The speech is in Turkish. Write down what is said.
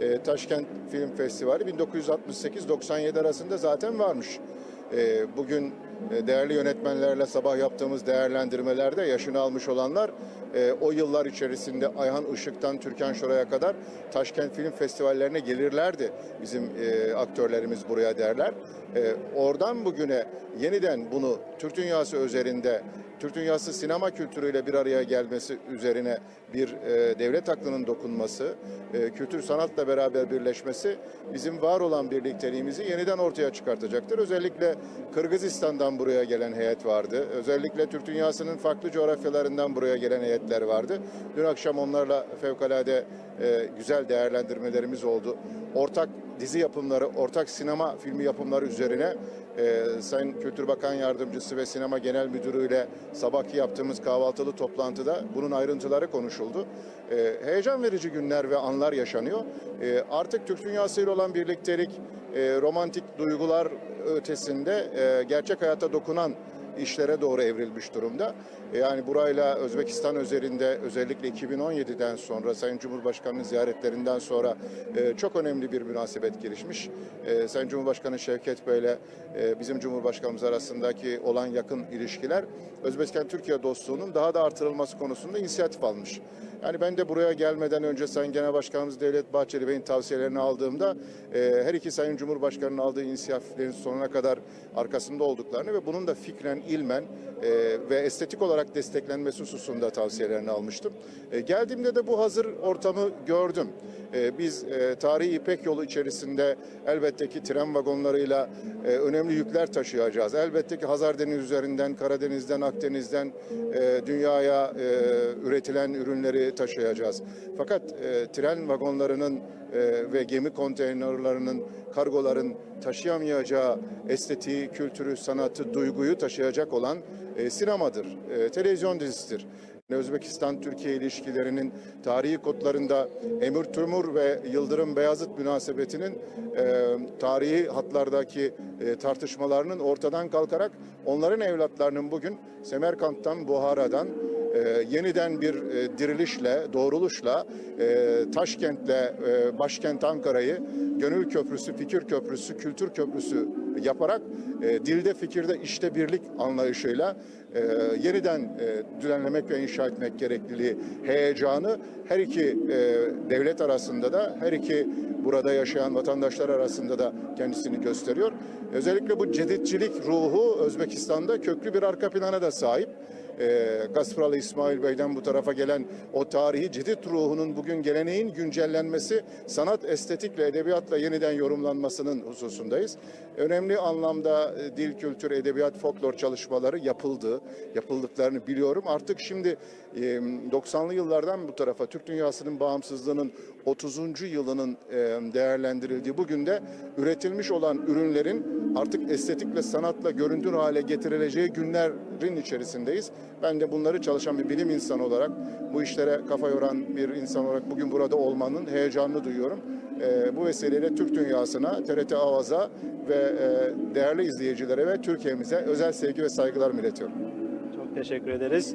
e, Taşkent Film Festivali 1968-97 arasında zaten varmış. E, bugün değerli yönetmenlerle sabah yaptığımız değerlendirmelerde yaşını almış olanlar e, o yıllar içerisinde Ayhan Işık'tan Türkan Şoray'a kadar Taşkent Film Festivallerine gelirlerdi. Bizim e, aktörlerimiz buraya derler. E, oradan bugüne yeniden bunu Türk dünyası üzerinde Türk dünyası sinema kültürüyle bir araya gelmesi üzerine bir e, devlet aklının dokunması, e, kültür sanatla beraber birleşmesi bizim var olan birlikteliğimizi yeniden ortaya çıkartacaktır. Özellikle Kırgızistan'dan buraya gelen heyet vardı. Özellikle Türk dünyasının farklı coğrafyalarından buraya gelen heyetler vardı. Dün akşam onlarla fevkalade e, güzel değerlendirmelerimiz oldu. Ortak dizi yapımları, ortak sinema filmi yapımları üzerine e, Sayın Kültür Bakan Yardımcısı ve Sinema Genel Müdürü ile sabahki yaptığımız kahvaltılı toplantıda bunun ayrıntıları konuşuldu. E, heyecan verici günler ve anlar yaşanıyor. E, artık Türk dünyasıyla olan birliktelik, e, romantik duygular ötesinde e, gerçek hayata dokunan işlere doğru evrilmiş durumda. E, Yani burayla Özbekistan üzerinde özellikle 2017'den sonra Sayın Cumhurbaşkanı'nın ziyaretlerinden sonra e, çok önemli bir münasebet gelişmiş. E, Sayın Cumhurbaşkanı Şevket Bey'le bizim Cumhurbaşkanımız arasındaki olan yakın ilişkiler Özbekistan-Türkiye dostluğunun daha da artırılması konusunda inisiyatif almış. Yani ben de buraya gelmeden önce Sayın Genel Başkanımız Devlet Bahçeli Bey'in tavsiyelerini aldığımda e, her iki Sayın Cumhurbaşkanı'nın aldığı inisiyatiflerin sonuna kadar arkasında olduklarını ve bunun da fikren, ilmen e, ve estetik olarak desteklenmesi hususunda tavsiyelerini almıştım. E, geldiğimde de bu hazır ortamı gördüm. E, biz e, tarihi İpek yolu içerisinde elbette ki tren vagonlarıyla e, önemli yükler taşıyacağız. Elbette ki Hazar Denizi üzerinden, Karadeniz'den, Akdeniz'den e, dünyaya e, üretilen ürünleri taşıyacağız. Fakat e, tren vagonlarının e, ve gemi konteynerlarının, kargoların taşıyamayacağı estetiği, kültürü, sanatı, duyguyu taşıyacak olan e, sinemadır, e, televizyon dizisidir. Özbekistan-Türkiye ilişkilerinin tarihi kodlarında Emir Timur ve Yıldırım Beyazıt münasebetinin e, tarihi hatlardaki e, tartışmalarının ortadan kalkarak onların evlatlarının bugün Semerkant'tan, Buhara'dan e, yeniden bir e, dirilişle, doğruluşla e, Taşkent'le e, başkent Ankara'yı Gönül Köprüsü, Fikir Köprüsü, Kültür Köprüsü yaparak e, dilde, fikirde, işte birlik anlayışıyla e, yeniden e, düzenlemek ve inşa etmek gerekliliği heyecanı her iki e, devlet arasında da her iki burada yaşayan vatandaşlar arasında da kendisini gösteriyor. Özellikle bu ceditçilik ruhu Özbekistan'da köklü bir arka plana da sahip e, Gasparalı İsmail Bey'den bu tarafa gelen o tarihi cidit ruhunun bugün geleneğin güncellenmesi, sanat estetikle, edebiyatla yeniden yorumlanmasının hususundayız. Önemli anlamda e, dil, kültür, edebiyat, folklor çalışmaları yapıldı, yapıldıklarını biliyorum. Artık şimdi e, 90'lı yıllardan bu tarafa Türk dünyasının bağımsızlığının 30. yılının e, değerlendirildiği bugün de üretilmiş olan ürünlerin artık estetikle, sanatla göründür hale getirileceği günlerin içerisindeyiz. Ben de bunları çalışan bir bilim insanı olarak, bu işlere kafa yoran bir insan olarak bugün burada olmanın heyecanını duyuyorum. E, bu vesileyle Türk dünyasına, TRT Avaz'a ve e, değerli izleyicilere ve Türkiye'mize özel sevgi ve saygılar iletiyorum. Çok teşekkür ederiz.